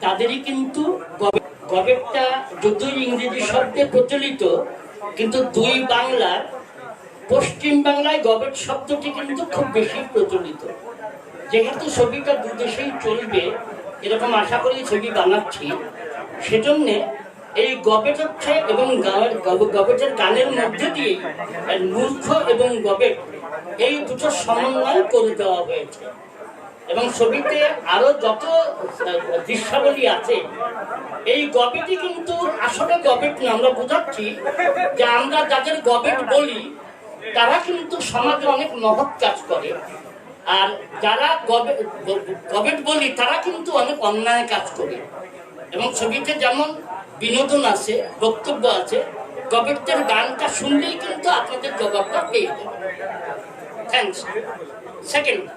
তাদেরই কিন্তু গবে- গবেটটা যদিও ইংরেজি শব্দে প্রচলিত, কিন্তু দুই বাংলার পশ্চিম বাংলায় গবেট শব্দটি কিন্তু খুব বেশি প্রচলিত। যেহেতু ছবিটা দুদেশেই চলবে, এরকম আশা করি ছবি বানাচ্ছি, সেজন্যে এই গবেট হচ্ছে এবং গব- গবেটের গানের মধ্যে দিয়ে মূর্খ এবং গবেট এই দুটো সমন্বয় করে দেওয়া হয়েছে। এবং ছবিতে আরও যত দৃশ্যাবলী আছে, এই গবেটই কিন্তু আসলে গবেট না, আমরা বোঝাচ্ছি যে আমরা যাদের গবেট বলি, তারা কিন্তু সমাজে অনেক মহৎ কাজ করে। আর যারা গবে- গবেট বলি, তারা কিন্তু অনেক অন্যায় কাজ করে। এবং ছবিতে যেমন বিনোদন আছে, বক্তব্য আছে গবেটদের গানটা শুনলেই কিন্তু আপনাদের জবাবটা পেয়ে যাবে থ্যাংকস সেকেন্ড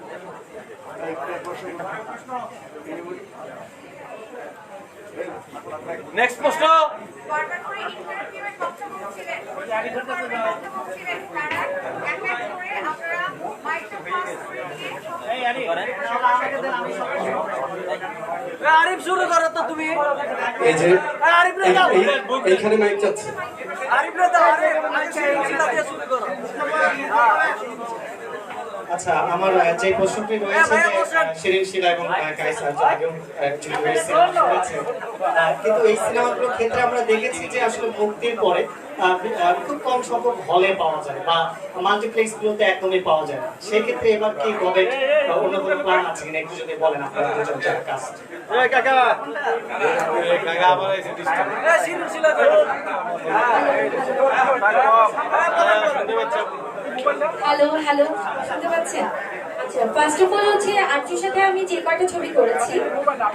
নেক্সট প্রশ্ন। আরিফ শুরু করো তো তুমি। এই যে এ, আরিফ এইখানে মাইক যাচ্ছে আরিফ দাও আরিফ। আচ্ছা শুরু করো। আচ্ছা আমার যে প্রশ্নটি রয়েছে হ্যাঁ, যে, শিরিন শিলা এবং কায়সার যে আগেও হয়ে কিন্তু এই সিনেমাগুলোর ক্ষেত্রে আমরা দেখেছি যে আসলে মুক্তির পরে খুব কম সংখ্যক হলে পাওয়া যায় বা মাল্টিপ্লেক্স গুলোতে একদমই পাওয়া যায় না সেক্ষেত্রে এবার কি হবে অন্য কোনো প্ল্যান আছে কিনা একটু যদি বলেন আপনারা দুজন যারা কাস্ট কাকা হ্যালো হ্যালো শুনতে পাচ্ছেন? আচ্ছা ফার্স্ট অফ অল হচ্ছে আর্যুর সাথে আমি যে কয়টা ছবি করেছি,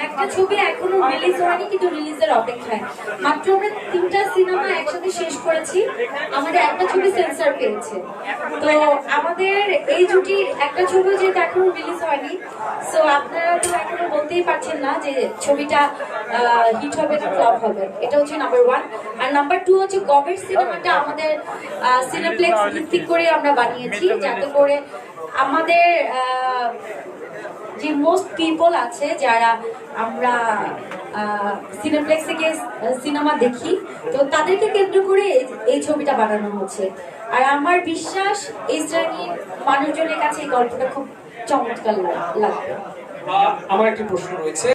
একটা ছবি এখনও রিলিজ হয়নি, কিন্তু রিলিজের অপেক্ষায়। মাত্র আমরা তিনটা সিনেমা একসাথে শেষ করেছি, আমাদের একটা ছবি সেন্সার পেয়েছে। তো আমাদের এই জুটি একটা ছবি যেহেতু এখনও রিলিজ হয়নি সো আপনারা তো এখনও বলতেই পারছেন না যে ছবিটা হিট হবে না ফ্লপ হবে। এটা হচ্ছে নাম্বার ওয়ান আর নাম্বার টু হচ্ছে গভের সিনেমাটা আমাদের সিনেপ্লেক্স ভিত্তিক করে আমরা বানিয়েছি, যাতে করে আমাদের যে মোস্ট পিপল আছে, যারা আমরা সিনেপ্লেক্সে গিয়ে সিনেমা দেখি, তো তাদেরকে কেন্দ্র করে এই- ছবিটা বানানো হচ্ছে। আর আমার বিশ্বাস এই শ্রেণির মানুষজনের কাছে এই গল্পটা খুব চমৎকার লাগ- লাগবে। আমার একটি প্রশ্ন রয়েছে।